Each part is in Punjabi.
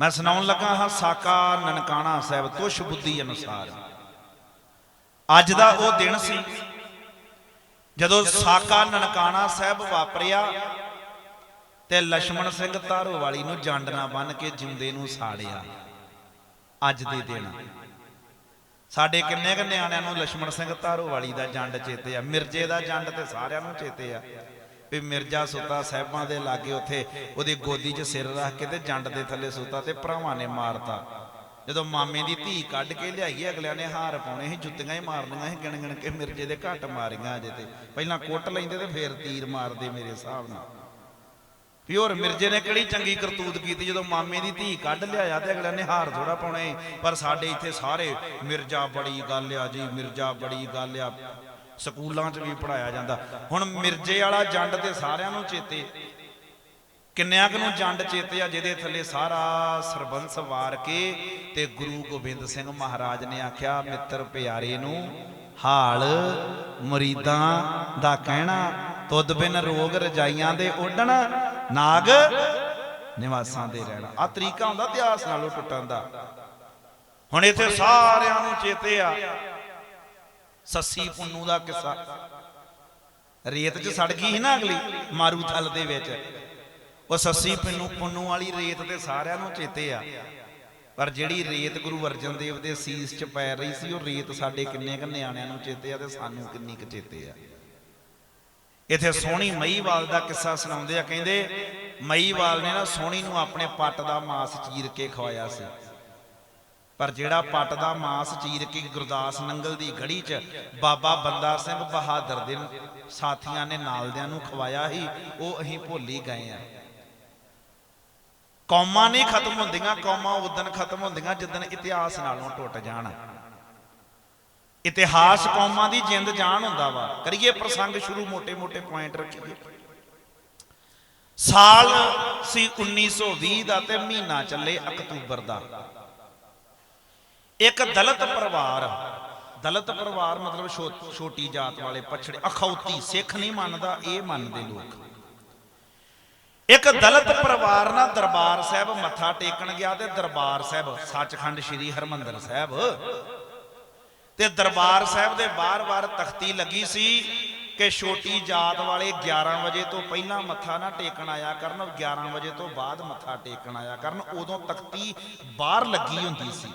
ਮੈਂ ਸੁਣਾਉਣ ਲੱਗਾ ਹਾਂ, ਸਾਕਾ ਨਨਕਾਣਾ ਸਾਹਿਬ, ਤੁਸ਼ ਬੁੱਧੀ ਅਨੁਸਾਰ। ਅੱਜ ਦਾ ਉਹ ਦਿਨ ਸੀ, ਜਦੋਂ ਸਾਕਾ ਨਨਕਾਣਾ ਸਾਹਿਬ ਵਾਪਰਿਆ ਤੇ ਲక్ష్మణ ਸਿੰਘ ਧਾਰੋਵਾਲੀ ਨੂੰ ਜਾਂਡਣਾ ਬੰਨ ਕੇ ਜਿੰਦੇ ਨੂੰ ਸਾੜਿਆ। ਅੱਜ ਦੇ ਦਿਨ। ਸਾਡੇ ਕਿੰਨੇ ਕ ਨਿਆਣਿਆਂ ਨੂੰ ਲక్ష్మణ ਸਿੰਘ ਧਾਰੋਵਾਲੀ ਦਾ ਜੰਡ ਚੇਤੇ ਆ, ਮਿਰਜੇ ਦਾ ਜੰਡ ਤੇ ਸਾਰਿਆਂ ਨੂੰ ਚੇਤੇ ਆ। ਵੀ ਮਿਰਜਾ ਸੁੱਤਾ ਸਾਹਿਬਾਂ ਦੇ ਲਾਗੇ ਉੱਥੇ, ਉਹਦੀ ਗੋਦੀ 'ਚ ਸਿਰ ਰੱਖ ਕੇ ਤੇ ਜੰਡ ਦੇ ਥੱਲੇ ਸੁੱਤਾ ਤੇ ਭਰਾਵਾਂ ਨੇ ਮਾਰਤਾ। ਜਦੋਂ ਮਾਮੇ ਦੀ ਧੀ ਕੱਢ ਕੇ ਲਿਆਈ, ਅਗਲਿਆਂ ਨੇ ਹਾਰ ਪਾਉਣੇ ਸੀ, ਜੁੱਤੀਆਂ ਹੀ ਮਾਰਨੀਆਂ ਸੀ ਗਿਣ ਗਿਣ ਕੇ ਮਿਰਜੇ ਦੇ ਘੱਟ ਮਾਰੀਆਂ ਅਜੇ ਤੇ। ਪਹਿਲਾਂ ਕੁੱਟ ਲੈਂਦੇ ਤੇ ਫੇਰ ਤੀਰ ਮਾਰਦੇ ਮੇਰੇ ਹਿਸਾਬ ਨਾਲ। ਵੀ ਹੋਰ ਮਿਰਜੇ ਨੇ ਕਿਹੜੀ ਚੰਗੀ ਕਰਤੂਤ ਕੀਤੀ? ਜਦੋਂ ਮਾਮੇ ਦੀ ਧੀ ਕੱਢ ਲਿਆਇਆ ਤੇ ਅਗਲਿਆਂ ਨੇ ਹਾਰ ਥੋੜਾ ਪਾਉਣੇ ਪਰ ਸਾਡੇ ਇੱਥੇ ਸਾਰੇ, ਮਿਰਜਾ ਬੜੀ ਗੱਲ ਆ ਜੀ, ਮਿਰਜਾ ਬੜੀ ਗੱਲ ਆ। ਸਕੂਲਾਂ 'ਚ ਵੀ ਪੜਾਇਆ ਜਾਂਦਾ। ਹੁਣ ਮਿਰਜੇ ਵਾਲਾ ਜੰਡ ਤੇ ਸਾਰਿਆਂ ਨੂੰ ਚੇਤੇ। ਕਿੰਨਿਆਂ ਕੁ ਨੂੰ ਜੰਡ ਚੇਤੇ ਆ, ਜਿਹਦੇ ਥੱਲੇ ਸਾਰਾ ਸਰਬੰਸ ਵਾਰ ਕੇ ਤੇ ਗੁਰੂ ਗੋਬਿੰਦ ਸਿੰਘ ਮਹਾਰਾਜ ਨੇ ਆਖਿਆ, ਮਿੱਤਰ ਪਿਆਰੇ ਨੂੰ ਹਾਲ ਮੁਰੀਦਾਂ ਦਾ ਕਹਿਣਾ, ਤੁਧ ਬਿਨ ਰੋਗ ਰਜਾਈਆਂ ਦੇ ਓਡਣ ਨਾਗ ਨਿਵਾਸਾਂ ਦੇ ਰਹਿਣਾ। ਆ ਤਰੀਕਾ ਹੁੰਦਾ ਇਤਿਹਾਸ ਨਾਲੋਂ ਟੁੱਟਣ ਦਾ। ਹੁਣ ਇੱਥੇ ਸਾਰਿਆਂ ਨੂੰ ਚੇਤੇ ਆ ਸੱਸੀ ਪੁੰਨੂ ਦਾ ਕਿੱਸਾ। ਰੇਤ 'ਚ ਸੜ ਗਈ ਸੀ ਨਾ ਅਗਲੀ, ਮਾਰੂ ਥਲ ਦੇ ਵਿੱਚ। ਉਹ ਸੱਸੀ ਪੁੰਨੂ ਪੁੰਨੂ ਵਾਲੀ ਰੇਤ ਤੇ ਸਾਰਿਆਂ ਨੂੰ ਚੇਤੇ ਆ। ਪਰ ਜਿਹੜੀ ਰੇਤ ਗੁਰੂ ਅਰਜਨ ਦੇਵ ਦੇ ਸੀਸ 'ਚ ਪੈ ਰਹੀ ਸੀ, ਉਹ ਰੇਤ ਸਾਡੇ ਕਿੰਨੇ ਕੁ ਨਿਆਣਿਆਂ ਨੂੰ ਚੇਤੇ ਆ ਤੇ ਸਾਨੂੰ ਕਿੰਨੀ ਕੁ ਚੇਤੇ ਆ। ਇੱਥੇ ਸੋਹਣੀ ਮਈਵਾਲ ਦਾ ਕਿੱਸਾ ਸੁਣਾਉਂਦੇ ਆ, ਕਹਿੰਦੇ ਮਈਵਾਲ ਨੇ ਨਾ ਸੋਹਣੀ ਨੂੰ ਆਪਣੇ ਪੱਟ ਦਾ ਮਾਸ ਚੀਰ ਕੇ ਖਵਾਇਆ ਸੀ। ਪਰ ਜਿਹੜਾ ਪੱਟ ਦਾ ਮਾਸ ਚੀਰ ਕੇ ਗੁਰਦਾਸ ਨੰਗਲ ਦੀ ਗੜੀ 'ਚ ਬਾਬਾ ਬੰਦਾ ਸਿੰਘ ਬਹਾਦਰ ਦੇ ਸਾਥੀਆਂ ਨੇ ਨਾਲਦਿਆਂ ਨੂੰ ਖਵਾਇਆ ਸੀ, ਉਹ ਅਸੀਂ ਭੁੱਲੀ ਗਏ ਆ। ਕੌਮਾਂ ਨਹੀਂ ਖਤਮ ਹੁੰਦੀਆਂ, ਕੌਮਾਂ ਉਦੋਂ ਖਤਮ ਹੁੰਦੀਆਂ ਜਦੋਂ ਇਤਿਹਾਸ ਨਾਲੋਂ ਟੁੱਟ ਜਾਣ। ਇਤਿਹਾਸ ਕੌਮਾਂ ਦੀ ਜਿੰਦ ਜਾਣ ਹੁੰਦਾ ਵਾ। ਕਰੀਏ ਪ੍ਰਸੰਗ ਸ਼ੁਰੂ ਮੋٹے-ਮੋٹے ਪੁਆਇੰਟ ਰੱਖੀਏ। ਸਾਲ ਸੀ 1920 ਦਾ ਤੇ ਮਹੀਨਾ ਚੱਲੇ ਅਕਤੂਬਰ ਦਾ। ਇੱਕ ਦਲਿਤ ਪਰਿਵਾਰ ਦਲਿਤ ਪਰਿਵਾਰ ਮਤਲਬ ਛੋ- ਛੋਟੀ ਜਾਤ ਵਾਲੇ ਪਛੜੇ, ਅਖੌਤੀ, ਸਿੱਖ ਨਹੀਂ ਮੰਨਦਾ, ਇਹ ਮੰਨਦੇ ਲੋਕ। ਇੱਕ ਦਲਿਤ ਪਰਿਵਾਰ ਨਾਲ ਦਰਬਾਰ ਸਾਹਿਬ ਮੱਥਾ ਟੇਕਣ ਗਿਆ ਤੇ ਦਰਬਾਰ ਸਾਹਿਬ, ਸੱਚਖੰਡ ਸ੍ਰੀ ਹਰਮੰਦਰ ਸਾਹਿਬ। ਤੇ ਦਰਬਾਰ ਸਾਹਿਬ ਦੇ ਬਾਰ-ਬਾਰ ਤਖਤੀ ਲੱਗੀ ਸੀ ਕਿ ਛੋਟੀ ਜਾਤ ਵਾਲੇ 11 ਵਜੇ ਤੋਂ ਪਹਿਲਾਂ ਮੱਥਾ ਨਾ ਟੇਕਣ ਆਇਆ ਕਰਨ 11 ਵਜੇ ਤੋਂ ਬਾਅਦ ਮੱਥਾ ਟੇਕਣ ਆਇਆ ਕਰਨ, ਉਦੋਂ ਤਖਤੀ ਬਾਹਰ ਲੱਗੀ ਹੁੰਦੀ ਸੀ।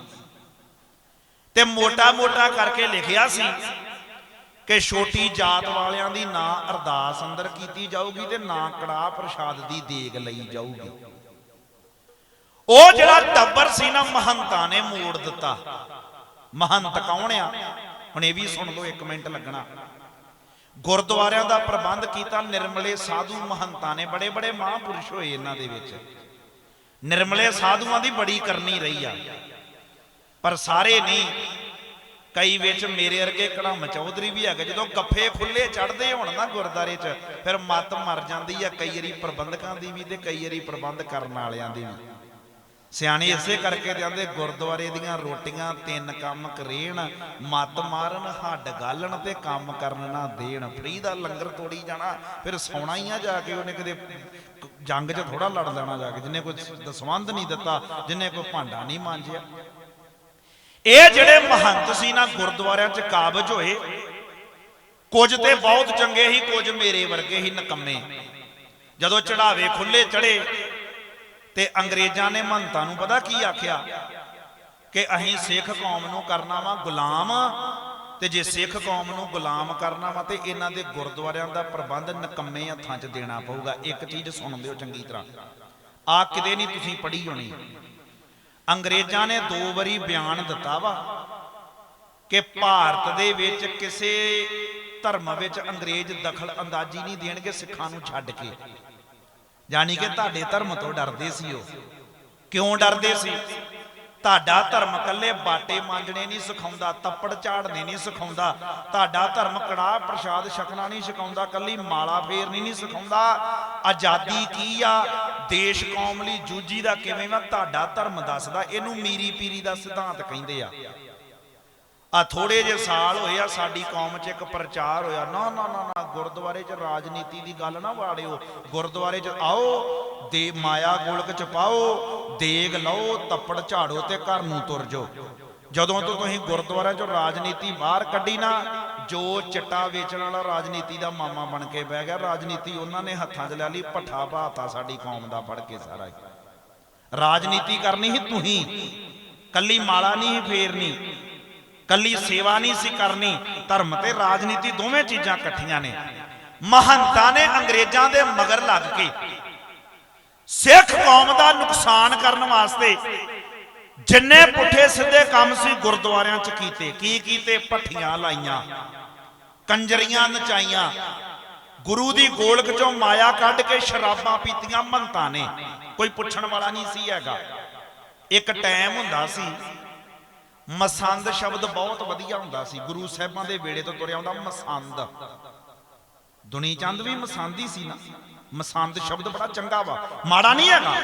ਤੇ ਮੋਟਾ-ਮੋਟਾ ਕਰਕੇ ਲਿਖਿਆ ਸੀ ਕਿ ਛੋਟੀ ਜਾਤ ਵਾਲਿਆਂ ਦੀ ਨਾ ਅਰਦਾਸ ਅੰਦਰ ਕੀਤੀ ਜਾਊਗੀ ਤੇ ਨਾ ਕੜਾਹ ਪ੍ਰਸ਼ਾਦ ਦੀ ਦੇਗ ਲਈ ਜਾਊਗੀ। ਉਹ ਜਿਹੜਾ ਟੱਬਰ ਸੀ ਨਾ, ਮਹੰਤਾਂ ਨੇ ਮੋੜ ਦਿੱਤਾ। ਮਹੰਤ ਕੌਣ ਆ? ਹੁਣ ਇਹ ਵੀ ਸੁਣ ਲਓ 1 ਮਿੰਟ ਲੱਗਣਾ। ਗੁਰਦੁਆਰਿਆਂ ਦਾ ਪ੍ਰਬੰਧ ਕੀਤਾ ਨਿਰਮਲੇ ਸਾਧੂ ਮਹੰਤਾਂ ਨੇ। ਬੜੇ ਬੜੇ ਮਹਾਂਪੁਰਸ਼ ਹੋਏ ਇਹਨਾਂ ਦੇ ਵਿੱਚ। ਨਿਰਮਲੇ ਸਾਧੂਆਂ ਦੀ ਬੜੀ ਕਰਨੀ ਰਹੀ ਆ। ਪਰ ਸਾਰੇ ਨਹੀਂ। ਕਈ ਵਿੱਚ ਮੇਰੇ ਵਰਗੇ ਕੜਮ ਚੌਧਰੀ ਵੀ ਹੈਗੇ, ਜਦੋਂ ਗੱਫੇ ਖੁੱਲੇ ਚੜਦੇ ਹੋਣ ਨਾ ਗੁਰਦਾਰੇ 'ਚ, ਫਿਰ ਮੱਤ ਮਰ ਜਾਂਦੀ ਆ ਕਈ ਵਾਰੀ ਪ੍ਰਬੰਧਕਾਂ ਦੀ ਵੀ ਤੇ ਕਈ ਵਾਰੀ ਪ੍ਰਬੰਧ ਕਰਨ ਵਾਲਿਆਂ ਦੀ ਵੀ। ਸਿਆਣੇ ਇਸੇ ਕਰਕੇ ਜਾਂਦੇ, ਗੁਰਦੁਆਰੇ ਦੀਆਂ ਰੋਟੀਆਂ, ਤਿੰਨ ਕੰਮ ਕਰੇਣ, ਮੱਤ ਮਾਰਨ, ਹੱਡ ਗਾਲਣ ਤੇ ਕੰਮ ਕਰਨ ਨਾ ਦੇਣ। ਫਰੀ ਦਾ ਲੰਗਰ ਤੋੜੀ ਜਾਣਾ, ਫਿਰ ਸੌਣਾ ਹੀ ਆ ਜਾ ਕੇ ਉਹਨੇ ਕਦੇ ਜੰਗ 'ਚ ਥੋੜਾ ਲੜ ਲੈਣਾ ਜਾ ਕੇ, ਜਿੰਨੇ ਕੋਈ ਦਸਵੰਦ ਨਹੀਂ ਦਿੱਤਾ, ਜਿੰਨੇ ਕੋਈ ਭਾਂਡਾ ਨਹੀਂ ਮਾਂਜਿਆ। ਇਹ ਜਿਹੜੇ ਮਹੰਤ ਸੀ ਨਾ, ਗੁਰਦੁਆਰਿਆਂ 'ਚ ਕਾਬਜ ਹੋਏ, ਕੁਝ ਤੇ ਬਹੁਤ ਚੰਗੇ ਹੀ ਕੁਝ ਮੇਰੇ ਵਰਗੇ ਹੀ ਨਕੰਮੇ। ਜਦੋਂ ਚੜਾਵੇ ਖੁੱਲੇ ਚੜੇ ਤੇ ਅੰਗਰੇਜ਼ਾਂ ਨੇ ਮਹੰਤਾਂ ਨੂੰ ਪਤਾ ਕੀ ਆਖਿਆ? ਕਿ ਅਸੀਂ ਸਿੱਖ ਕੌਮ ਨੂੰ ਕਰਨਾ ਵਾ ਗੁਲਾਮ, ਤੇ ਜੇ ਸਿੱਖ ਕੌਮ ਨੂੰ ਗੁਲਾਮ ਕਰਨਾ ਵਾ, ਤੇ ਇਹਨਾਂ ਦੇ ਗੁਰਦੁਆਰਿਆਂ ਦਾ ਪ੍ਰਬੰਧ ਨਕੰਮੇ ਹੱਥਾਂ 'ਚ ਦੇਣਾ ਪਊਗਾ। ਇੱਕ ਚੀਜ਼ ਸੁਣ ਲਿਓ ਚੰਗੀ ਤਰ੍ਹਾਂ। ਆ ਕਿਤੇ ਨਹੀਂ ਤੁਸੀਂ ਪੜ੍ਹੀ ਹੋਣੀ। ਅੰਗਰੇਜ਼ਾਂ ਨੇ ਦੋ ਵਾਰੀ ਬਿਆਨ ਦਿੱਤਾ ਵਾ ਕਿ ਭਾਰਤ ਦੇ ਵਿੱਚ ਕਿਸੇ ਧਰਮ ਵਿੱਚ ਅੰਗਰੇਜ਼ ਦਖਲ ਅੰਦਾਜ਼ੀ ਨਹੀਂ ਦੇਣਗੇ, ਸਿੱਖਾਂ ਨੂੰ ਛੱਡ ਕੇ। ਯਾਨੀ ਕਿ ਤੁਹਾਡੇ ਧਰਮ ਤੋਂ ਡਰਦੇ ਸੀ ਉਹ। ਕਿਉਂ ਡਰਦੇ ਸੀ? ਤੁਹਾਡਾ ਧਰਮ ਕੱਲੇ ਬਾਟੇ ਮਾਂਜਣੇ ਨਹੀਂ ਸਿਖਾਉਂਦਾ, ਤੱਪੜ ਝਾੜਨੇ ਨਹੀਂ ਸਿਖਾਉਂਦਾ, ਤੁਹਾਡਾ ਧਰਮ ਕੜਾਹ ਪ੍ਰਸ਼ਾਦ ਛਕਣਾ ਨਹੀਂ ਸਿਖਾਉਂਦਾ ਕੱਲੀ ਮਾਲਾ ਫੇਰਨੀ ਨਹੀਂ ਸਿਖਾਉਂਦਾ, ਆਜ਼ਾਦੀ ਕੀ ਆ? ਦੇਸ਼ ਕੌਮ ਲਈ ਜੂਜੀ ਦਾ ਕਿਵੇਂ ਵਾ? ਤੁਹਾਡਾ ਧਰਮ ਦੱਸਦਾ, ਇਹਨੂੰ ਮੀਰੀ ਪੀਰੀ ਦਾ ਸਿਧਾਂਤ ਕਹਿੰਦੇ ਆ। ਆ ਥੋੜੇ ਜਿਹੇ ਸਾਲ ਹੋਏ ਆ, ਸਾਡੀ ਕੌਮ 'ਚ ਇੱਕ ਪ੍ਰਚਾਰ ਹੋਇਆ। ਨਾ ਨਾ ਨਾ ਨਾ, ਗੁਰਦੁਆਰੇ 'ਚ ਰਾਜਨੀਤੀ ਦੀ ਗੱਲ ਨਾ ਵਾੜਿਓ ਗੁਰਦੁਆਰੇ 'ਚ ਆਓ, ਦੇ ਮਾਇਆ ਗੋਲਕ 'ਚ ਪਾਓ, ਦੇਗ ਲਓ, ਤੱਪੜ ਝਾੜੋ ਤੇ ਘਰ ਨੂੰ ਤੁਰ ਜਾਓ। ਜਦੋਂ ਤੋਂ ਤੁਸੀਂ ਗੁਰਦੁਆਰਿਆਂ 'ਚੋਂ ਰਾਜਨੀਤੀ ਬਾਹਰ ਕੱਢੀ ਨਾ ਜੋ ਚਿੱਟਾ ਵੇਚਣ ਵਾਲਾ ਰਾਜਨੀਤੀ ਦਾ ਮਾਮਾ ਬਣ ਕੇ ਬਹਿ ਗਿਆ, ਰਾਜਨੀਤੀ ਉਹਨਾਂ ਨੇ ਹੱਥਾਂ 'ਚ ਲੈ ਲਈ, ਪੱਠਾ ਬਾਤਾ ਸਾਡੀ ਕੌਮ ਦਾ ਫੜ ਕੇ ਸਾਰਾ ਰਾਜਨੀਤੀ ਕਰਨੀ ਹੀ ਤੁਸੀਂ, ਕੱਲੀ ਮਾਲਾ ਨਹੀਂ ਸੀ ਫੇਰਨੀ, ਕੱਲੀ ਸੇਵਾ ਨਹੀਂ ਸੀ ਕਰਨੀ, ਧਰਮ ਤੇ ਰਾਜਨੀਤੀ ਦੋਵੇਂ ਚੀਜ਼ਾਂ ਇਕੱਠੀਆਂ ਨੇ। ਮਹੰਤਾਂ ਨੇ ਅੰਗਰੇਜ਼ਾਂ ਦੇ ਮਗਰ ਲੱਗ ਕੇ ਸਿੱਖ ਕੌਮ ਦਾ ਨੁਕਸਾਨ ਕਰਨ ਵਾਸਤੇ ਜਿੰਨੇ ਪੁੱਠੇ ਸਿੱਧੇ ਕੰਮ ਸੀ ਗੁਰਦੁਆਰਿਆਂ 'ਚ ਕੀਤੇ, ਕੀ ਕੀਤੇ? ਪੱਠੀਆਂ ਲਾਈਆਂ, ਕੰਜਰੀਆਂ ਨਚਾਈਆਂ, ਗੁਰੂ ਦੀ ਗੋਲਕ ਚੋਂ ਮਾਇਆ ਕੱਢ ਕੇ ਸ਼ਰਾਬਾਂ ਪੀਤੀਆਂ ਮੰਤਾਂ ਨੇ। ਕੋਈ ਪੁੱਛਣ ਵਾਲਾ ਨਹੀਂ ਸੀ ਹੈਗਾ। ਇੱਕ ਟਾਈਮ ਹੁੰਦਾ ਸੀ, ਮਸੰਦ ਸ਼ਬਦ ਬਹੁਤ ਵਧੀਆ ਹੁੰਦਾ ਸੀ। ਗੁਰੂ ਸਾਹਿਬਾਂ ਦੇ ਵੇੜੇ ਤੋਂ ਤੁਰਿਆ ਹੁੰਦਾ ਮਸੰਦ। ਦੁਨੀ ਚੰਦ ਵੀ ਮਸੰਦ ਹੀ ਸੀ ਨਾ। ਮਸੰਦ ਸ਼ਬਦ ਬੜਾ ਚੰਗਾ ਵਾ। ਮਾੜਾ ਨਹੀਂ ਹੈਗਾ।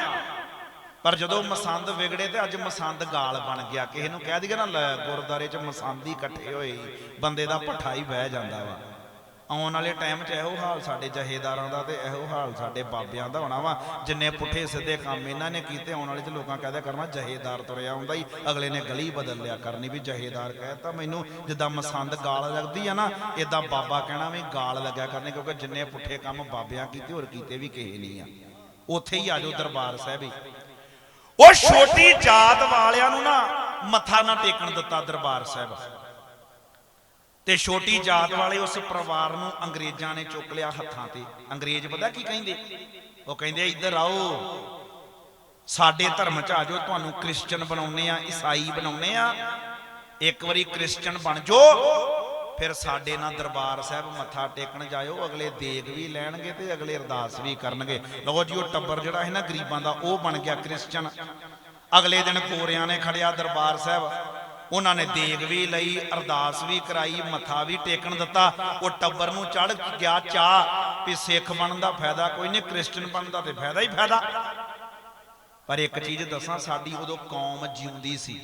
ਪਰ ਜਦੋਂ ਮਸੰਦ ਵਿਗੜੇ ਤੇ ਅੱਜ ਮਸੰਦ ਗਾਲ ਬਣ ਗਿਆ, ਕਿਸੇ ਨੂੰ ਕਹਿ ਦਈਏ ਨਾ, ਲੈ ਗੁਰਦਾਰੇ 'ਚ ਮਸੰਦ ਹੀ ਇਕੱਠੇ ਹੋਏ, ਬੰਦੇ ਦਾ ਪੱਠਾ ਹੀ ਬਹਿ ਜਾਂਦਾ ਵਾ। ਆਉਣ ਵਾਲੇ ਟਾਈਮ 'ਚ ਇਹੋ ਹਾਲ ਸਾਡੇ ਜਹੇਦਾਰਾਂ ਦਾ ਤੇ ਇਹੋ ਹਾਲ ਸਾਡੇ ਬਾਬਿਆਂ ਦਾ ਹੋਣਾ ਵਾ। ਜਿੰਨੇ ਪੁੱਠੇ ਸਿੱਧੇ ਕੰਮ ਇਹਨਾਂ ਨੇ ਕੀਤੇ, ਆਉਣ ਵਾਲੇ 'ਚ ਲੋਕਾਂ ਕਹਦੇ ਕਰਨਾ, ਜਹੇਦਾਰ ਤੁਰਿਆ ਹੁੰਦਾ ਹੀ, ਅਗਲੇ ਨੇ ਗਲੀ ਬਦਲ ਲਿਆ ਕਰਨੀ ਵੀ ਜਹੇਦਾਰ ਕਹਿਤਾ ਮੈਨੂੰ, ਜਿੱਦਾਂ ਮਸੰਦ ਗਾਲ ਲੱਗਦੀ ਆ ਨਾ ਇਦਾਂ ਬਾਬਾ ਕਹਿਣਾ ਵੀ ਗਾਲ ਲੱਗਿਆ ਕਰਨੀ, ਕਿਉਂਕਿ ਜਿੰਨੇ ਪੁੱਠੇ ਕੰਮ ਬਾਬਿਆਂ ਕੀਤੇ, ਹੋਰ ਕੀਤੇ ਵੀ ਕਿਸੇ ਨਹੀਂ ਆ। ਉੱਥੇ ਹੀ ਆਜੋ ਦਰਬਾਰ ਸਾਹਿਬ ਹੀ। ਉਹ ਛੋਟੀ ਜਾਤ ਵਾਲਿਆਂ ਨੂੰ ਨਾ ਮੱਥਾ ਨਾ ਟੇਕਣ ਦਿੱਤਾ ਦਰਬਾਰ ਸਾਹਿਬ। ਤੇ ਛੋਟੀ ਜਾਤ ਵਾਲੇ ਉਸ ਪਰਿਵਾਰ ਨੂੰ ਅੰਗਰੇਜ਼ਾਂ ਨੇ ਚੁੱਕ ਲਿਆ ਹੱਥਾਂ ਤੇ। ਅੰਗਰੇਜ਼ ਪਤਾ ਕੀ ਕਹਿੰਦੇ? ਉਹ ਕਹਿੰਦੇ, ਇੱਧਰ ਆਓ। ਸਾਡੇ ਧਰਮ ਚ ਆ ਜਾਓ, ਤੁਹਾਨੂੰ ਕ੍ਰਿਸਚੀਅਨ ਬਣਾਉਨੇ ਆ, ਈਸਾਈ ਬਣਾਉਨੇ ਆ। ਇੱਕ ਵਾਰੀ ਕ੍ਰਿਸਚੀਅਨ ਬਣ ਜਾਓ ਫਿਰ ਸਾਡੇ ਨਾਲ ਦਰਬਾਰ ਸਾਹਿਬ ਮੱਥਾ ਟੇਕਣ ਜਾਇਓ, ਅਗਲੇ ਦੇਗ ਵੀ ਲੈਣਗੇ ਤੇ ਅਗਲੇ ਅਰਦਾਸ ਵੀ ਕਰਨਗੇ। ਲਓ ਜੀ, ਉਹ ਟੱਬਰ ਜਿਹੜਾ ਹੈ ਨਾ ਗਰੀਬਾਂ ਦਾ, ਉਹ ਬਣ ਗਿਆ ਕ੍ਰਿਸਚਨ। ਅਗਲੇ ਦਿਨ ਕੋਰਿਆਂ ਨੇ ਖੜਿਆ ਦਰਬਾਰ ਸਾਹਿਬ। ਉਹਨਾਂ ਨੇ ਦੇਗ ਵੀ ਲਈ, ਅਰਦਾਸ ਵੀ ਕਰਾਈ, ਮੱਥਾ ਵੀ ਟੇਕਣ ਦਿੱਤਾ। ਉਹ ਟੱਬਰ ਨੂੰ ਚੜ ਗਿਆ ਚਾਹ ਵੀ ਸਿੱਖ ਬਣਨ ਦਾ ਫਾਇਦਾ ਕੋਈ ਨਹੀਂ, ਕ੍ਰਿਸਚਨ ਬਣਨ ਦਾ ਤੇ ਫਾਇਦਾ ਹੀ ਫਾਇਦਾ। ਪਰ ਇੱਕ ਚੀਜ਼ ਦੱਸਾਂ, ਸਾਡੀ ਉਦੋਂ ਕੌਮ ਜਿਉਂਦੀ ਸੀ।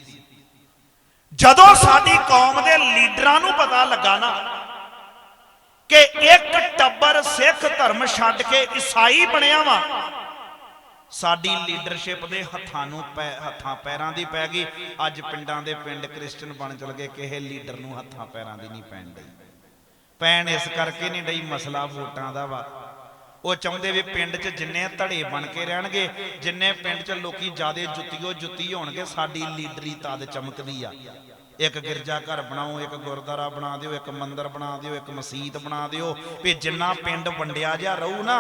ਜਦੋਂ ਸਾਡੀ ਕੌਮ ਦੇ ਲੀਡਰਾਂ ਨੂੰ ਪਤਾ ਲੱਗਾ ਨਾ ਕਿ ਇੱਕ ਟੱਬਰ ਸਿੱਖ ਧਰਮ ਛੱਡ ਕੇ ਈਸਾਈ ਬਣਿਆ ਵਾ। ਸਾਡੀ ਲੀਡਰਸ਼ਿਪ ਦੇ ਹੱਥਾਂ ਨੂੰ ਪੈ, ਹੱਥਾਂ ਪੈਰਾਂ ਦੀ ਪੈ ਗਈ। ਅੱਜ ਪਿੰਡਾਂ ਦੇ ਪਿੰਡ ਕ੍ਰਿਸਚਨ ਬਣ ਚਲ ਗਏ। ਕਿਸੇ ਲੀਡਰ ਨੂੰ ਹੱਥਾਂ ਪੈਰਾਂ ਦੀ ਨਹੀਂ ਪੈਣ ਡਈ। ਪੈਣ ਇਸ ਕਰਕੇ ਨਹੀਂ ਡਈ, ਮਸਲਾ ਵੋਟਾਂ ਦਾ ਵਾ। ਉਹ ਚਾਹੁੰਦੇ ਵੀ ਪਿੰਡ 'ਚ ਜਿੰਨੇ ਧੜੇ ਬਣ ਕੇ ਰਹਿਣਗੇ, ਜਿੰਨੇ ਪਿੰਡ 'ਚ ਲੋਕੀ ਜਿਆਦੇ ਜੁੱਤੀਓ ਜੁੱਤੀ ਹੋਣਗੇ, ਸਾਡੀ ਲੀਡਰੀ ਤਦ ਚਮਕਦੀ ਆ। ਇੱਕ ਗਿਰਜਾ ਘਰ ਬਣਾਓ, ਇੱਕ ਗੁਰਦੁਆਰਾ ਬਣਾ ਦਿਓ, ਇੱਕ ਮੰਦਿਰ ਬਣਾ ਦਿਓ, ਇੱਕ ਮਸਜਿਦ ਬਣਾ ਦਿਓ। ਵੀ ਜਿੰਨਾ ਪਿੰਡ ਵੰਡਿਆ ਜਾ ਰਹੂ ਨਾ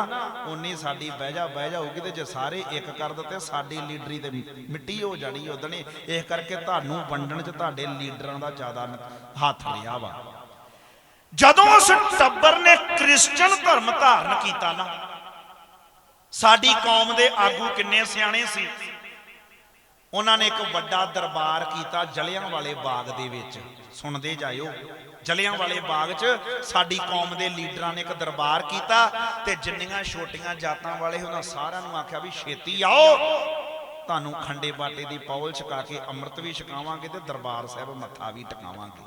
ਉਨੀ ਸਾਡੀ ਬਹਿ ਜਾ, ਬਹਿ ਜਾਊਗੀ ਤੇ ਜੇ ਸਾਰੇ ਇੱਕ ਕਰ ਦਿੱਤੇ, ਸਾਡੀ ਲੀਡਰੀ ਤੇ ਮਿੱਟੀ ਹੋ ਜਾਣੀ ਉਦਣੇ ਇਸ ਕਰਕੇ ਤੁਹਾਨੂੰ ਵੰਡਣ 'ਚ ਤੁਹਾਡੇ ਲੀਡਰਾਂ ਦਾ ਜ਼ਿਆਦਾ ਹੱਥ ਰਿਹਾ ਵਾ। ਜਦੋਂ ਉਸ ਟੱਬਰ ਨੇ ਕ੍ਰਿਸਚੀਅਨ ਧਰਮ ਧਾਰਨ ਕੀਤਾ ਨਾ, ਸਾਡੀ ਕੌਮ ਦੇ ਆਗੂ ਕਿੰਨੇ ਸਿਆਣੇ ਸੀ? ਉਹਨਾਂ ਨੇ ਇੱਕ ਵੱਡਾ ਦਰਬਾਰ ਕੀਤਾ ਜਲਿਆਂ ਵਾਲੇ ਬਾਗ ਦੇ ਵਿੱਚ। ਸੁਣਦੇ ਜਾਇਓ ਜਲਿਆਂ ਵਾਲੇ ਬਾਗ 'ਚ ਸਾਡੀ ਕੌਮ ਦੇ ਲੀਡਰਾਂ ਨੇ ਇੱਕ ਦਰਬਾਰ ਕੀਤਾ ਤੇ ਜਿੰਨੀਆਂ ਛੋਟੀਆਂ ਜਾਤਾਂ ਵਾਲੇ ਉਹਨਾਂ ਸਾਰਿਆਂ ਨੂੰ ਆਖਿਆ ਵੀ ਛੇਤੀ ਆਓ। ਤੁਹਾਨੂੰ ਖੰਡੇ ਬਾਟੇ ਦੀ ਪੌਲ ਛਕਾ ਕੇ ਅੰਮ੍ਰਿਤ ਵੀ ਛਕਾਵਾਂਗੇ ਤੇ ਦਰਬਾਰ ਸਾਹਿਬ ਮੱਥਾ ਵੀ ਟਿਕਾਵਾਂਗੇ।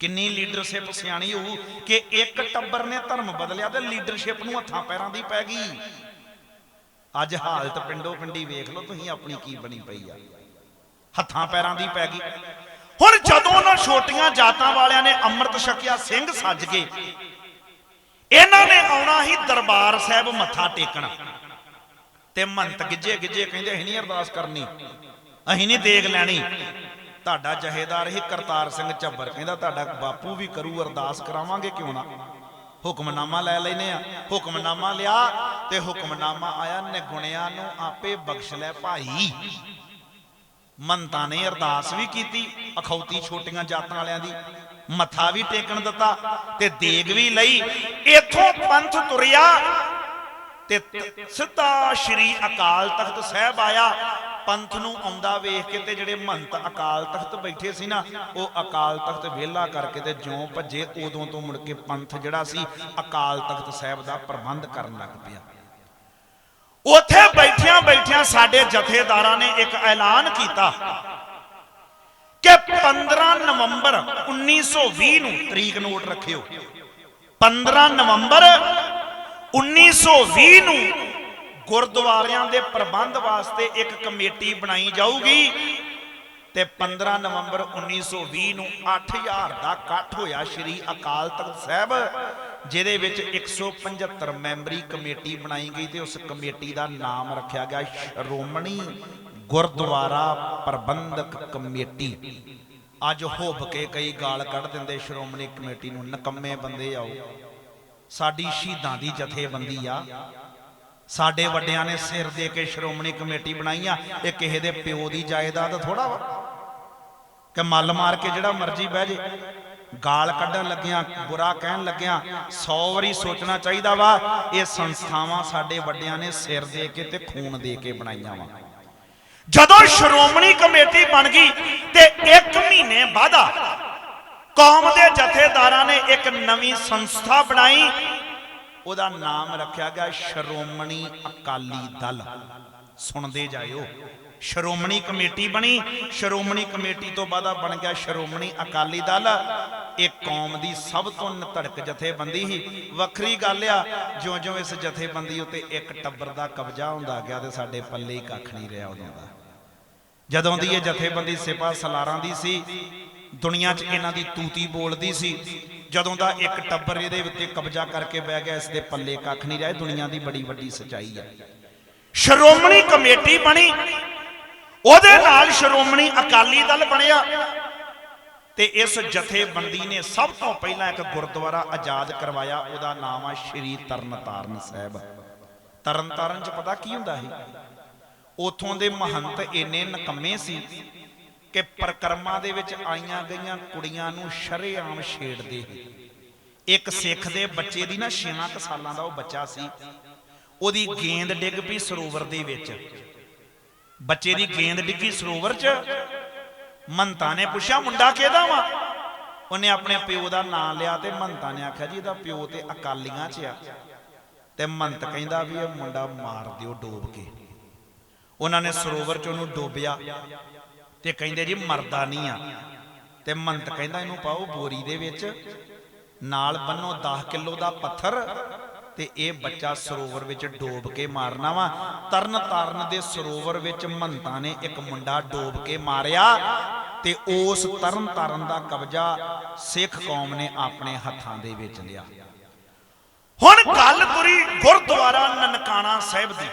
ਕਿੰਨੀ ਲੀਡਰਸ਼ਿਪ ਸਿਆਣੀ ਹੋਊ ਕਿ ਇੱਕ ਟੱਬਰ ਨੇ ਧਰਮ ਬਦਲਿਆ ਤੇ ਲੀਡਰਸ਼ਿਪ ਨੂੰ ਹੱਥਾਂ ਪੈਰਾਂ ਦੀ ਪੈ ਗਈ। ਅੱਜ ਹਾਲਤ ਪਿੰਡੋ ਪਿੰਡੀ ਵੇਖ ਲਓ, ਤੁਸੀਂ ਆਪਣੀ ਕੀ ਬਣੀ ਪਈ ਆ। ਹੱਥਾਂ ਪੈਰਾਂ ਦੀ ਪੈ ਗਈ। ਹੁਣ ਜਦੋਂ ਉਹਨਾਂ ਛੋਟੀਆਂ ਜਾਤਾਂ ਵਾਲਿਆਂ ਨੇ ਅੰਮ੍ਰਿਤ ਛਕਿਆ, ਸਿੰਘ ਸੱਜ ਕੇ ਇਹਨਾਂ ਨੇ ਆਉਣਾ ਹੀ ਦਰਬਾਰ ਸਾਹਿਬ ਮੱਥਾ ਟੇਕਣਾ। ਤੇ ਮੰਤ ਗਿੱਜੇ ਗਿੱਜੇ ਕਹਿੰਦੇ, ਅਸੀਂ ਨਹੀਂ ਅਰਦਾਸ ਕਰਨੀ। ਅਸੀਂ ਨਹੀਂ ਦੇਖ ਲੈਣੀ। ਤੁਹਾਡਾ ਜਹੇਦਾਰ ਹੀ ਕਰਤਾਰ ਸਿੰਘ ਝੱਬਰ ਕਹਿੰਦਾ, ਤੁਹਾਡਾ ਬਾਪੂ ਵੀ ਕਰੂ ਅਰਦਾਸ, ਕਰਾਵਾਂਗੇ ਕਿਉਂ ਨਾ? ਹੁਕਮਨਾਮਾ ਲੈ ਲੈਨੇ ਆ। ਹੁਕਮਨਾਮਾ ਲਿਆ ਤੇ ਹੁਕਮਨਾਮਾ ਆਇਆ, ਨਿਗੁਣਿਆਂ ਨੂੰ ਆਪੇ ਬਖਸ਼ ਲੈ ਭਾਈ। ਮੰਤਾਂ ਨੇ ਅਰਦਾਸ ਵੀ ਕੀਤੀ, ਅਖੌਤੀ ਛੋਟੀਆਂ ਜਾਤਾਂ ਵਾਲਿਆਂ ਦੀ। ਮੱਥਾ ਵੀ ਟੇਕਣ ਦਿੱਤਾ ਤੇ ਦੇਗ ਵੀ ਲਈ। ਇਥੋਂ ਪੰਥ ਤੁਰਿਆ ਤੇ ਸਿੱਧਾ ਸ਼੍ਰੀ ਅਕਾਲ ਤਖਤ ਸਾਹਿਬ ਆਇਆ। ਪੰਥ ਨੂੰ ਆਉਂਦਾ ਵੇਖ ਕੇ ਤੇ ਜਿਹੜੇ ਮਹੰਤ ਅਕਾਲ ਤਖਤ ਬੈਠੇ ਸੀ ਨਾ, ਉਹ ਅਕਾਲ ਤਖਤ ਵਿਹਲਾ ਕਰਕੇ ਤੇ ਜਿਉਂ ਭੱਜੇ, ਉਦੋਂ ਤੋਂ ਮੁੜ ਕੇ ਪੰਥ ਜਿਹੜਾ ਸੀ, ਅਕਾਲ ਤਖਤ ਸਾਹਿਬ ਦਾ ਪ੍ਰਬੰਧ ਕਰਨ ਲੱਗ ਪਿਆ। ਉੱਥੇ ਬੈਠਿਆਂ ਬੈਠਿਆਂ ਸਾਡੇ ਜਥੇਦਾਰਾਂ ਨੇ ਇੱਕ ਐਲਾਨ ਕੀਤਾ ਕਿ 15 ਨਵੰਬਰ 1920 ਨੂੰ ਤਰੀਕ ਨੋਟ ਰੱਖਿਓ। 15 ਨਵੰਬਰ 1920 ਨੂੰ ਗੁਰਦੁਆਰਿਆਂ ਦੇ ਪ੍ਰਬੰਧ ਵਾਸਤੇ ਇੱਕ ਕਮੇਟੀ ਬਣਾਈ ਜਾਊਗੀ ਤੇ 15 ਨਵੰਬਰ 1920 ਨੂੰ 8000 ਦਾ ਇਕੱਠ ਹੋਇਆ ਸ੍ਰੀ ਅਕਾਲ ਤਖਤ ਸਾਹਿਬ ਜਿਹਦੇ ਵਿੱਚ 175 ਮੈਂਬਰੀ ਕਮੇਟੀ ਬਣਾਈ ਗਈ ਤੇ ਉਸ ਕਮੇਟੀ ਦਾ ਨਾਮ ਰੱਖਿਆ ਗਿਆ ਸ਼੍ਰੋਮਣੀ ਗੁਰਦੁਆਰਾ ਪ੍ਰਬੰਧਕ ਕਮੇਟੀ। ਅੱਜ ਹੋਬ ਕੇ ਕਈ ਗਾਲ ਕੱਢ ਦਿੰਦੇ ਸ਼੍ਰੋਮਣੀ ਕਮੇਟੀ ਨੂੰ, ਨਕੰਮੇ ਬੰਦੇ ਆਓ। ਸਾਡੀ ਸ਼ਹੀਦਾਂ ਦੀ ਜਥੇਬੰਦੀ ਆ। ਸਾਡੇ ਵੱਡਿਆਂ ਨੇ ਸਿਰ ਦੇ ਕੇ ਸ਼੍ਰੋਮਣੀ ਕਮੇਟੀ ਬਣਾਈ ਆ। ਇਹ ਕਿਸੇ ਦੇ ਪਿਓ ਦੀ ਜਾਇਦਾਦ ਥੋੜਾ ਵਾ। ਕਿ ਮੱਲ ਮਾਰ ਕੇ ਜਿਹੜਾ ਮਰਜ਼ੀ ਬਹਿ ਜੇ। ਗਾਲ ਕੱਢਣ ਲੱਗਿਆਂ, ਬੁਰਾ ਕਹਿਣ ਲੱਗਿਆਂ 100 ਵਾਰੀ ਸੋਚਣਾ ਚਾਹੀਦਾ ਵਾ, ਇਹ ਸੰਸਥਾਵਾਂ ਸਾਡੇ ਵੱਡਿਆਂ ਨੇ ਸਿਰ ਦੇ ਕੇ ਤੇ ਖੂਨ ਦੇ ਕੇ ਬਣਾਈਆਂ ਵਾ। ਜਦੋਂ ਸ਼੍ਰੋਮਣੀ ਕਮੇਟੀ ਬਣ ਗਈ ਤੇ 1 ਮਹੀਨੇ ਬਾਅਦ ਕੌਮ ਦੇ ਜਥੇਦਾਰਾਂ ਨੇ ਇੱਕ ਨਵੀਂ ਸੰਸਥਾ ਬਣਾਈ, ਉਹਦਾ ਨਾਮ ਰੱਖਿਆ ਗਿਆ ਸ਼੍ਰੋਮਣੀ ਅਕਾਲੀ ਦਲ। ਸੁਣਦੇ ਜਾਇਓ। ਸ਼੍ਰੋਮਣੀ ਕਮੇਟੀ ਬਣੀ। ਸ਼੍ਰੋਮਣੀ ਕਮੇਟੀ ਤੋਂ ਬਾਅਦ ਬਣ ਗਿਆ ਸ਼੍ਰੋਮਣੀ ਅਕਾਲੀ ਦਲ। ਇਹ ਕੌਮ ਦੀ ਸਭ ਤੋਂ ਧੜਕ ਜਥੇਬੰਦੀ ਸੀ। ਵੱਖਰੀ ਗੱਲ ਆ, ਜਿਉਂ-ਜਿਉਂ ਇਸ ਜਥੇਬੰਦੀ ਉੱਤੇ ਇੱਕ ਟੱਬਰ ਦਾ ਕਬਜ਼ਾ ਹੁੰਦਾ ਗਿਆ ਤੇ ਸਾਡੇ ਪੱਲੇ ਹੀ ਕੱਖ ਨਹੀਂ ਰਿਹਾ ਉਦੋਂ ਦਾ। ਜਦੋਂ ਦੀ ਇਹ ਜਥੇਬੰਦੀ ਸਿਪਾ ਸਲਾਰਾਂ ਦੀ ਸੀ, ਦੁਨੀਆ 'ਚ ਇਹਨਾਂ ਦੀ ਤੂਤੀ ਬੋਲਦੀ ਸੀ, ਜਦੋਂ ਦਾ ਇੱਕ ਟੱਬਰ ਇਹਦੇ ਉੱਤੇ ਕਬਜ਼ਾ ਕਰਕੇ ਬਹਿ ਗਿਆ, ਇਸ ਦੇ ਪੱਲੇ ਕੱਖ ਨਹੀਂ ਰਿਹਾ, ਇਹ ਦੁਨੀਆ ਦੀ ਬੜੀ ਵੱਡੀ ਸਚਾਈ ਹੈ ਸ਼੍ਰੋਮਣੀ ਕਮੇਟੀ ਬਣੀ। ਉਹਦੇ ਨਾਲ ਸ਼੍ਰੋਮਣੀ ਅਕਾਲੀ ਦਲ ਬਣਿਆ। ਤੇ ਇਸ ਜਥੇਬੰਦੀ ਨੇ ਸਭ ਤੋਂ ਪਹਿਲਾਂ ਇੱਕ ਗੁਰਦੁਆਰਾ ਆਜ਼ਾਦ ਕਰਵਾਇਆ। ਉਹਦਾ ਨਾਮ ਆ ਸ਼੍ਰੀ ਤਰਨਤਾਰਨ ਸਾਹਿਬ। ਤਰਨਤਾਰਨ 'ਚ ਪਤਾ ਕੀ ਹੁੰਦਾ ਸੀ? ਉਥੋਂ ਦੇ ਮਹੰਤ ਇੰਨੇ ਨਕਮੇ ਸੀ ਕਿ ਪ੍ਰਕਰਮਾਂ ਦੇ ਵਿੱਚ ਆਈਆਂ ਗਈਆਂ ਕੁੜੀਆਂ ਨੂੰ ਸ਼ਰੇਆਮ ਛੇੜਦੇ ਸੀ। ਇੱਕ ਸਿੱਖ ਦੇ ਬੱਚੇ ਦੀ ਨਾ 6 ਸਾਲਾਂ ਦਾ ਉਹ ਬੱਚਾ ਸੀ। ਉਹਦੀ ਗੇਂਦ ਡਿੱਗ ਪਈ ਸਰੋਵਰ ਦੇ ਵਿੱਚ। ਬੱਚੇ ਦੀ ਗੇਂਦ ਡਿੱਗੀ ਸਰੋਵਰ 'ਚ। ਮੰਤਾ ਨੇ ਪੁੱਛਿਆ ਮੁੰਡਾ ਕਿਹਦਾ ਵਾ? ਉਹਨੇ ਆਪਣੇ ਪਿਓ ਦਾ ਨਾਂ ਲਿਆ ਤੇ ਮੰਤਾ ਨੇ ਆਖਿਆ ਜੀ ਇਹਦਾ ਪਿਓ ਤੇ ਅਕਾਲੀਆਂ 'ਚ ਆ। ਤੇ ਮੰਤ ਕਹਿੰਦਾ ਵੀ ਇਹ ਮੁੰਡਾ ਮਾਰ ਦਿਓ ਡੋਬ ਕੇ। ਉਹਨਾਂ ਨੇ ਸਰੋਵਰ 'ਚ ਉਹਨੂੰ ਡੋਬਿਆ ਤੇ ਕਹਿੰਦੇ ਜੀ ਮਰਦਾ ਨਹੀਂ ਆ। ਤੇ ਮੰਤ ਕਹਿੰਦਾ ਇਹਨੂੰ ਪਾਓ ਬੋਰੀ ਦੇ ਵਿੱਚ। ਨਾਲ ਬੰਨੋ 10 ਕਿਲੋ ਦਾ ਪੱਥਰ। ਤੇ ਇਹ ਬੱਚਾ ਸਰੋਵਰ ਵਿੱਚ ਡੋਬ ਕੇ ਮਾਰਨਾ ਵਾ। ਤਰਨ ਤਾਰਨ ਦੇ ਸਰੋਵਰ ਵਿੱਚ ਮੰਤਾਂ ਨੇ ਇੱਕ ਮੁੰਡਾ ਡੋਬ ਕੇ ਮਾਰਿਆ ਤੇ ਉਸ ਤਰਨ ਤਾਰਨ ਦਾ ਕਬਜ਼ਾ ਸਿੱਖ ਕੌਮ ਨੇ ਆਪਣੇ ਹੱਥਾਂ ਦੇ ਵਿੱਚ ਲਿਆ। ਹੁਣ ਗੱਲ ਤੁਰੀ ਗੁਰਦੁਆਰਾ ਨਨਕਾਣਾ ਸਾਹਿਬ ਦੀ।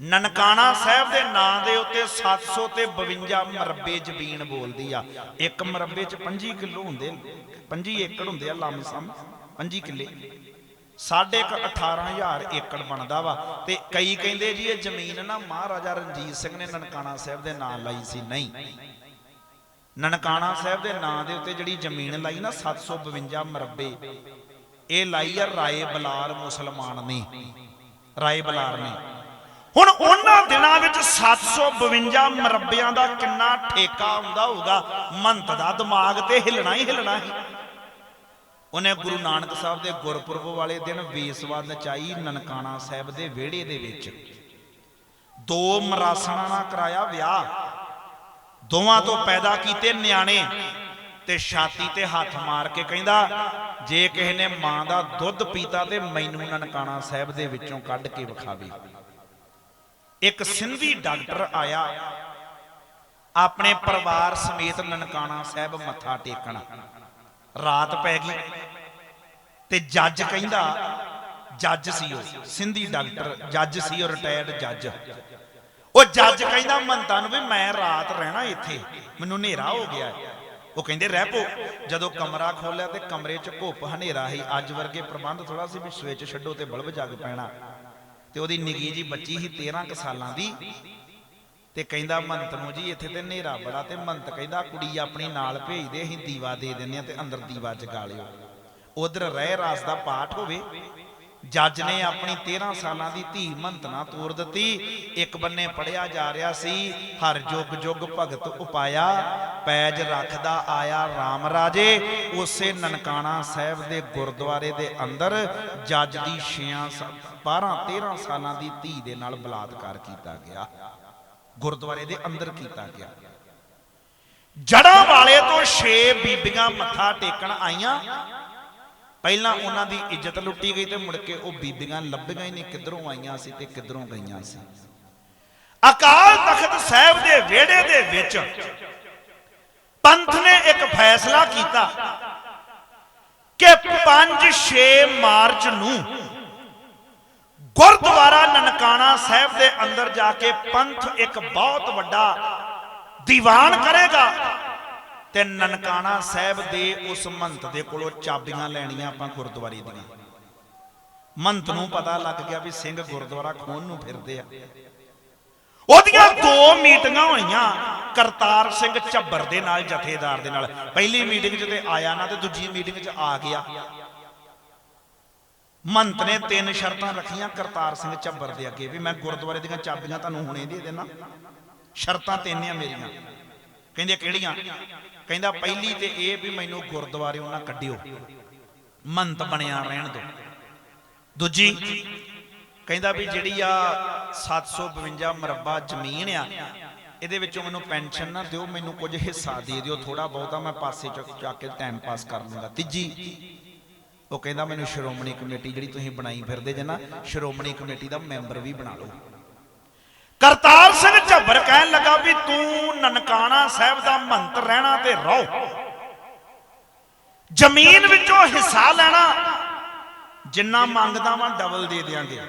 ਨਨਕਾਣਾ ਸਾਹਿਬ ਦੇ ਨਾਂ ਦੇ ਉੱਤੇ 700 ਤੇ 52 ਮਰਬੇ ਜ਼ਮੀਨ ਬੋਲਦੀ ਆ। ਇੱਕ ਮਰਬੇ ਚ 25 ਕਿਲੋ ਹੁੰਦੇ 25 ਏਕੜ ਹੁੰਦੇ ਆ ਲਾਮਸਮ 25 ਕਿੱਲੇ। ਸਾਢੇ ਕੁ 18000 ਏਕੜ ਬਣਦਾ ਵਾ। ਤੇ ਕਈ ਕਹਿੰਦੇ ਜੀ ਇਹ ਜ਼ਮੀਨ ਨਾ ਮਹਾਰਾਜਾ ਰਣਜੀਤ ਸਿੰਘ ਨੇ ਨਨਕਾਣਾ ਸਾਹਿਬ ਦੇ ਨਾਂ ਲਾਈ ਸੀ, ਨਹੀਂ। ਨਨਕਾਣਾ ਸਾਹਿਬ ਦੇ ਨਾਂ ਦੇ ਉੱਤੇ ਜਿਹੜੀ ਜ਼ਮੀਨ ਲਾਈ ਨਾ 752 ਮਰਬੇ। ਇਹ ਲਾਈ ਆ ਰਾਏ ਬਲਾਰ ਮੁਸਲਮਾਨ ਨੇ। ਰਾਏ ਬਲਾਰ ਨੇ। ਹੁਣ ਉਹਨਾਂ ਦਿਨਾਂ ਵਿੱਚ 752 ਮਰਬਿਆਂ ਦਾ ਕਿੰਨਾ ਠੇਕਾ ਆਉਂਦਾ ਹੋਊਗਾ? ਮੰਤ ਦਾ ਦਿਮਾਗ ਤੇ ਹਿਲਣਾ ਹੀ ਹਿਲਣਾ ਹੀ ਉਹਨੇ ਗੁਰੂ ਨਾਨਕ ਸਾਹਿਬ ਦੇ ਗੁਰਪੁਰਬ ਵਾਲੇ ਦਿਨ ਵੇਸਵਾ ਨਚਾਈ ਨਨਕਾਣਾ ਸਾਹਿਬ ਦੇ ਵਿਹੜੇ ਦੇ ਵਿੱਚ। ਦੋ ਮਰਾਸਣਾ ਨਾਲ ਕਰਾਇਆ ਵਿਆਹ। ਦੋਵਾਂ ਤੋਂ ਪੈਦਾ ਕੀਤੇ ਨਿਆਣੇ ਤੇ ਛਾਤੀ ਤੇ ਹੱਥ ਮਾਰ ਕੇ ਕਹਿੰਦਾ, ਜੇ ਕਿਸੇ ਨੇ ਮਾਂ ਦਾ ਦੁੱਧ ਪੀਤਾ ਤੇ ਮੈਨੂੰ ਨਨਕਾਣਾ ਸਾਹਿਬ ਦੇ ਵਿੱਚੋਂ ਕੱਢ ਕੇ ਵਿਖਾਵੇ। ਇੱਕ ਸਿੰਧੀ ਡਾਕਟਰ ਆਇਆ, ਆਪਣੇ ਪਰਿਵਾਰ ਸਮੇਤ ਨਨਕਾਣਾ ਸਾਹਿਬ ਮੱਥਾ ਟੇਕਣ। ਰਾਤ ਪੈ ਗਈ ਤੇ ਜੱਜ ਕਹਿੰਦਾ, ਜੱਜ ਸੀ ਉਹ, ਸਿੰਧੀ ਡਾਕਟਰ, ਜੱਜ ਸੀ ਉਹ ਰਿਟਾਇਰਡ ਜੱਜ। ਉਹ ਜੱਜ ਕਹਿੰਦਾ ਮੰਤਾਂ ਨੂੰ ਵੀ ਮੈਂ ਰਾਤ ਰਹਿਣਾ ਇੱਥੇ, ਮੈਨੂੰ ਹਨੇਰਾ ਹੋ ਗਿਆ ਉਹ ਕਹਿੰਦੇ, ਰਹਿ ਪੋ। ਜਦੋਂ ਕਮਰਾ ਖੋਲਿਆ ਤੇ ਕਮਰੇ 'ਚ ਘੁੱਪ, ਹਨੇਰਾ ਸੀ ਅੱਜ ਵਰਗੇ ਪ੍ਰਬੰਧ ਥੋੜਾ ਸੀ ਵੀ ਸਵਿਚ ਛੱਡੋ ਤੇ ਬਲਬ ਜਗ ਪੈਣਾ। ਤੇ ਉਹਦੀ ਨਿੱਗੀ ਜੀ ਬੱਚੀ ਸੀ 13 ਕੁ ਸਾਲਾਂ ਦੀ ਤੇ ਕਹਿੰਦਾ ਮੰਤ ਨੂੰ ਜੀ, ਇੱਥੇ ਤੇ ਹਨੇਰਾ ਬੜਾ ਤੇ ਮੰਤ ਕਹਿੰਦਾ ਕੁੜੀ ਆਪਣੀ ਨਾਲ ਭੇਜਦੇ ਅਸੀਂ ਦੀਵਾ ਦੇ ਦਿੰਦੇ ਆ ਤੇ ਅੰਦਰ ਦੀਵਾ ਜਗਾ ਲਿਓ ਉਧਰ ਰਹਿ ਰਾਸ ਦਾ ਪਾਠ ਹੋਵੇ, ਜੱਜ ਨੇ ਆਪਣੀ 13 ਸਾਲਾਂ ਦੀ ਧੀ ਮੰਤ ਨਾ ਤੋਰ ਦਿੱਤੀ। ਇੱਕ ਬੰਨੇ ਪੜਿਆ ਜਾ ਰਿਹਾ ਸੀ, ਹਰ ਜੁਗ ਜੁਗ ਭਗਤ ਉਪਾਇਆ, ਪੈਜ ਰੱਖਦਾ ਆਇਆ RAM ਰਾਜੇ। ਉਸੇ ਨਨਕਾਣਾ ਸਾਹਿਬ ਦੇ ਗੁਰਦੁਆਰੇ ਦੇ ਅੰਦਰ ਜੱਜ ਦੀ 6 12 13 ਸਾਲਾਂ ਦੀ ਧੀ ਦੇ ਨਾਲ ਬਲਾਤਕਾਰ ਕੀਤਾ ਗਿਆ। ਗੁਰਦੁਆਰੇ ਦੇ ਅੰਦਰ ਕੀਤਾ ਗਿਆ। ਜੜਾਂ ਵਾਲੇ ਤੋਂ ਛੇ ਬੀਬੀਆਂ ਮੱਥਾ ਟੇਕਣ ਆਈਆਂ। ਪਹਿਲਾਂ ਉਹਨਾਂ ਦੀ ਇੱਜ਼ਤ ਲੁੱਟੀ ਗਈ ਤੇ ਮੁੜ ਕੇ ਉਹ ਬੀਬੀਆਂ ਲੱਭੀਆਂ ਹੀ ਨਹੀਂ, ਕਿੱਧਰੋਂ ਆਈਆਂ ਸੀ ਤੇ ਕਿੱਧਰੋਂ ਗਈਆਂ ਸੀ। ਅਕਾਲ ਤਖਤ ਸਾਹਿਬ ਦੇ ਵਿਹੜੇ ਦੇ ਵਿੱਚ ਪੰਥ ਨੇ ਇੱਕ ਫੈਸਲਾ ਕੀਤਾ ਕਿ 5-6 ਮਾਰਚ ਨੂੰ ਗੁਰਦੁਆਰਾ ਨਨਕਾਣਾ ਸਾਹਿਬ ਦੇ ਅੰਦਰ ਜਾ ਕੇ ਪੰਥ ਇੱਕ ਬਹੁਤ ਵੱਡਾ ਦੀਵਾਨ ਕਰੇਗਾ ਤੇ ਨਨਕਾਣਾ ਸਾਹਿਬ ਦੇ ਉਸ ਮੰਤ ਦੇ ਕੋਲੋਂ ਚਾਬੀਆਂ ਲੈਣੀਆਂ ਆਪਾਂ ਗੁਰਦੁਆਰੇ ਦੀਆਂ। ਮੰਤ ਨੂੰ ਪਤਾ ਲੱਗ ਗਿਆ ਵੀ ਸਿੰਘ ਗੁਰਦੁਆਰਾ ਖੋਣ ਨੂੰ ਫਿਰਦੇ ਆ। ਉਹਦੀਆਂ ਦੋ ਮੀਟਿੰਗਾਂ ਹੋਈਆਂ, ਕਰਤਾਰ ਸਿੰਘ ਝੱਬਰ ਦੇ ਨਾਲ, ਜਥੇਦਾਰ ਦੇ ਨਾਲ। ਪਹਿਲੀ ਮੀਟਿੰਗ 'ਚ ਤੇ ਆਇਆ ਨਾ ਤੇ ਦੂਜੀ ਮੀਟਿੰਗ 'ਚ ਆ ਗਿਆ। ਮੰਤ ਨੇ ਤਿੰਨ ਸ਼ਰਤਾਂ ਰੱਖੀਆਂ, ਕਰਤਾਰ ਸਿੰਘ ਝੱਬਰ ਦੇ ਅੱਗੇ। ਵੀ ਮੈਂ ਗੁਰਦੁਆਰੇ ਦੀਆਂ ਚਾਬੀਆਂ ਤੁਹਾਨੂੰ ਹੁਣੇ ਦੇ ਦੇਣਾ। ਸ਼ਰਤਾਂ ਤਿੰਨ ਆ ਮੇਰੀਆਂ। ਕਹਿੰਦੇ ਕਿਹੜੀਆਂ? ਕਹਿੰਦਾ ਪਹਿਲੀ ਤੇ ਇਹ ਵੀ ਮੈਨੂੰ ਗੁਰਦੁਆਰੇ ਉਹਨਾਂ ਕੱਢਿਓ। ਮੰਤ ਬਣਿਆ ਰਹਿਣ ਦਿਓ। ਦੂਜੀ, ਕਹਿੰਦਾ ਵੀ ਜਿਹੜੀ ਆ 752 ਮਰਬਾ ਜ਼ਮੀਨ ਆ, ਇਹਦੇ ਵਿੱਚੋਂ ਮੈਨੂੰ ਪੈਨਸ਼ਨ ਨਾ ਦਿਓ, ਮੈਨੂੰ ਕੁਝ ਹਿੱਸਾ ਦੇ ਦਿਓ ਥੋੜਾ ਬਹੁਤਾ ਮੈਂ ਪਾਸੇ ਚੁੱਕ ਚੱਕ ਕੇ ਟਾਈਮ ਪਾਸ ਕਰ ਲੂੰਗਾ। ਤੀਜੀ ਉਹ ਕਹਿੰਦਾ ਮੈਨੂੰ ਸ਼੍ਰੋਮਣੀ ਕਮੇਟੀ ਜਿਹੜੀ ਤੁਸੀਂ ਬਣਾਈ ਫਿਰਦੇ ਜੇ ਨਾ, ਸ਼੍ਰੋਮਣੀ ਕਮੇਟੀ ਦਾ ਮੈਂਬਰ ਵੀ ਬਣਾ ਲਓ। ਕਰਤਾਰ ਸਿੰਘ ਝੱਬਰ ਕਹਿਣ ਲੱਗਾ ਵੀ ਤੂੰ ਨਨਕਾਣਾ ਸਾਹਿਬ ਦਾ ਮੰਤ ਰਹਿਣਾ ਤੇ ਰਹੋ। ਜ਼ਮੀਨ ਵਿੱਚੋਂ ਹਿੱਸਾ ਲੈਣਾ, ਜਿੰਨਾ ਮੰਗਦਾ ਵਾਂ ਡਬਲ ਦੇ ਦਿਆਂਗੇ।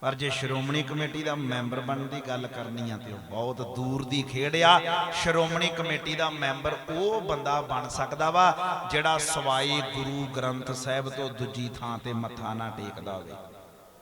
ਪਰ ਜੇ ਸ਼੍ਰੋਮਣੀ ਕਮੇਟੀ ਦਾ ਮੈਂਬਰ ਬਣਨ ਦੀ ਗੱਲ ਕਰਨੀ ਆ ਤੇ ਉਹ ਬਹੁਤ ਦੂਰ ਦੀ ਖੇਡ ਆ। ਸ਼੍ਰੋਮਣੀ ਕਮੇਟੀ ਦਾ ਮੈਂਬਰ ਉਹ ਬੰਦਾ ਬਣ ਸਕਦਾ ਵਾ ਜਿਹੜਾ ਸਵਾਈ ਗੁਰੂ ਗ੍ਰੰਥ ਸਾਹਿਬ ਤੋਂ ਦੂਜੀ ਥਾਂ ਤੇ ਮੱਥਾ ਨਾ ਟੇਕਦਾ ਹੋਵੇ।